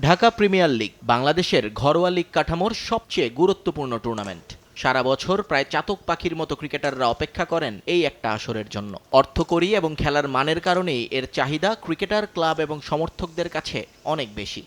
Dhaka premier league বাংলাদেশের ঘরোয়া লীগ কাঠামোর সবচেয়ে গুরুত্বপূর্ণ টুর্নামেন্ট। সারা বছর প্রায় চাতক পাখির মতো ক্রিকেটাররা অপেক্ষা করেন এই একটা আসরের জন্য। অর্থকরী এবং খেলার মানের কারণেই এর চাহিদা ক্রিকেটার, ক্লাব এবং সমর্থকদের কাছে অনেক বেশি।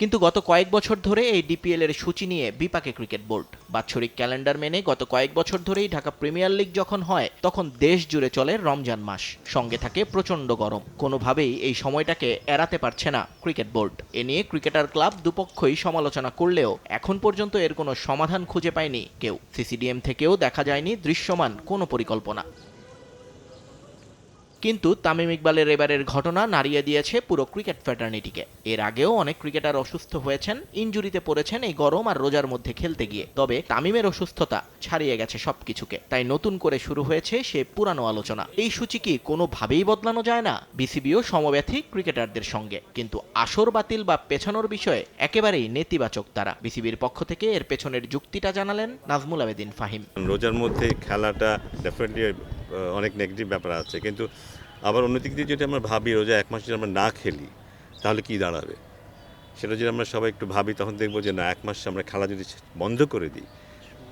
কিন্তু গত কয়েক বছর ধরে এই ডিপিএল এর সূচি নিয়ে বিপাকে ক্রিকেট বোর্ড। বাৎসরিক ক্যালেন্ডার মেনে গত কয়েক বছর ধরেই ঢাকা প্রিমিয়ার লিগ যখন হয়, তখন দেশ জুড়ে চলে রমজান মাস। সঙ্গে থাকে প্রচণ্ড গরম। কোনোভাবেই এই সময়টাকে এড়াতে পারছে না ক্রিকেট বোর্ড। এ নিয়ে ক্রিকেটার ক্লাব দুপক্ষই সমালোচনা করলেও এখন পর্যন্ত এর কোনো সমাধান খুঁজে পায়নি কেউ। সিসিডিএম থেকেও দেখা যায়নি দৃশ্যমান কোনো পরিকল্পনা। কিন্তু তামিম ইকবালের এবারের ঘটনা নাড়িয়ে দিয়েছে পুরো ক্রিকেট ফ্যাটার্নিটিকে। এর আগেও অনেক ক্রিকেটার অসুস্থ হয়েছেন, ইনজুরিতে পড়েছেন এই গরম আর রোজার মধ্যে খেলতে গিয়ে। তবে তামিমের অসুস্থতা ছাড়িয়ে গেছে সবকিছুকে। তাই নতুন করে শুরু হয়েছে সে পুরানো আলোচনা। এই সূচি কি কোনোভাবেই বদলানো যায় না? বিসিবিও সমব্যথী ক্রিকেটারদের সঙ্গে। কিন্তু আসর বাতিল বা পেছানোর বিষয়ে একেবারেই নেতিবাচক তারা। বিসিবির পক্ষ থেকে এর পেছনের যুক্তিটা জানালেন নাজমুল আবেদিন ফাহিম। রোজার মধ্যে খেলাটা ডেফিনেটলি অনেক নেগেটিভ ব্যাপার আছে। কিন্তু আবার অন্যদিক দিয়ে যদি আমরা ভাবি রোজা এক মাস যদি আমরা না খেলি, তাহলে কি দাঁড়াবে? সেটা যদি আমরা সবাই একটু ভাবি, তখন দেখব যে না, এক মাস আমরা খেলা যদি বন্ধ করে দিই,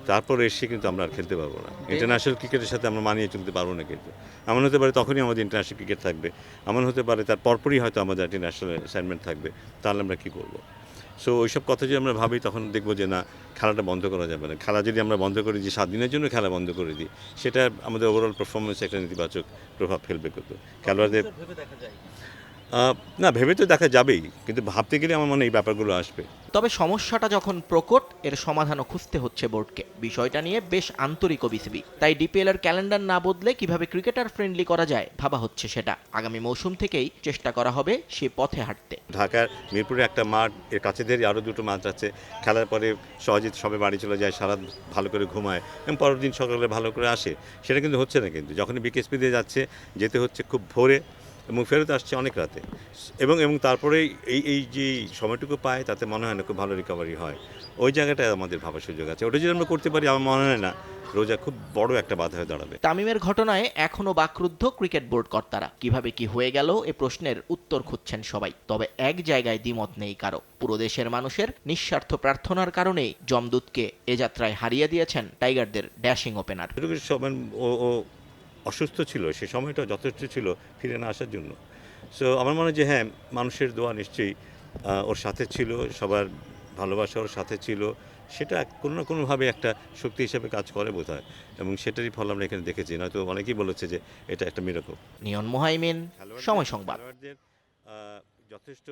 তারপর এসে কিন্তু আমরা আর খেলতে পারব না। ইন্টারন্যাশনাল ক্রিকেটের সাথে আমরা মানিয়ে চলতে পারব না কিন্তু। এমন হতে পারে তখনই আমাদের ইন্টারন্যাশনাল ক্রিকেট থাকবে। এমন হতে পারে তার পরপরই হয়তো আমাদের একটি ন্যাশনাল অ্যাসাইনমেন্ট থাকবে। তাহলে আমরা কী করব? সো ওইসব কথা যদি আমরা ভাবি তখন দেখব যে না খেলাটা বন্ধ করা যাবে না। খেলা যদি আমরা বন্ধ করে দিই সাত দিনের জন্য খেলা বন্ধ করে দিই সেটা আমাদের ওভারঅল পারফরমেন্সে একটা নেতিবাচক প্রভাব ফেলবে কত খেলোয়াড়দের না ভেবে তো দেখা যাবেই কিন্তু ভাবতে গেলে আমার মনে এই ব্যাপারগুলো আসবে। তবে সমস্যাটা যখন প্রকট, এর সমাধানও খুঁজতে হচ্ছে বোর্ডকে। বিষয়টা নিয়ে বেশ আন্তরিক বিসিবি তাই ডিপিএল এর ক্যালেন্ডার না বদলে কীভাবে ক্রিকেটার ফ্রেন্ডলি করা যায়, ভাবা হচ্ছে সেটা। আগামী মৌসুম থেকেই চেষ্টা করা হবে সে পথে হাঁটতে। ঢাকার মিরপুরে একটা মাঠ, এর কাছে ধরে আরও দুটো মাঠ আছে। খেলার পরে সহজে সবে বাড়ি চলে যায়, সারা ভালো করে ঘুমায়, এবং পরের দিন সকালে ভালো করে আসে। সেটা কিন্তু হচ্ছে না কিন্তু, যখনই বিকেএসপি দিয়ে যাচ্ছে, যেতে হচ্ছে খুব ভোরে। এবং ফেরত আসছে অনেক রাতে। এবং এবং তারপরে এই এই যে সময়টুকু পায় তাতে মনে হয় না খুব ভালো রিকভারি হয়। ওই জায়গাটায় আমাদের ভাবার সুযোগ আছে। ওটা যদি আমরা করতে পারি আমার মনে হয় না রোজা খুব বড় একটা বাধা হয়ে দাঁড়াবে। তামিমের ঘটনায় এখনও বাকরুদ্ধ ক্রিকেট বোর্ড কর্তারা। কীভাবে কি হয়ে গেল এ প্রশ্নের উত্তর খুঁজছেন সবাই। তবে এক জায়গায় দ্বিমত নেই কারও। পুরো দেশের মানুষের নিঃস্বার্থ প্রার্থনার কারণেই জমদূতকে এ যাত্রায় হারিয়ে দিয়েছেন টাইগারদের ড্যাশিং ওপেনার। ও ও অসুস্থ ছিল সে সময়টা যথেষ্ট ছিল ফিরে না আসার জন্য। সো আমার মনে হয় যে হ্যাঁ মানুষের দোয়া নিশ্চয়ই ওর সাথে ছিল সবার ভালোবাসা ওর সাথে ছিল। সেটা কোনো না কোনোভাবে একটা শক্তি হিসেবে কাজ করে বোধ হয় এবং সেটারই ফল আমরা এখানে দেখেছি। নয়তো অনেকেই বলেছে যে এটা একটা মিরাকল নিয়ন মোহাইমিন সময় সংবাদ। যথেষ্ট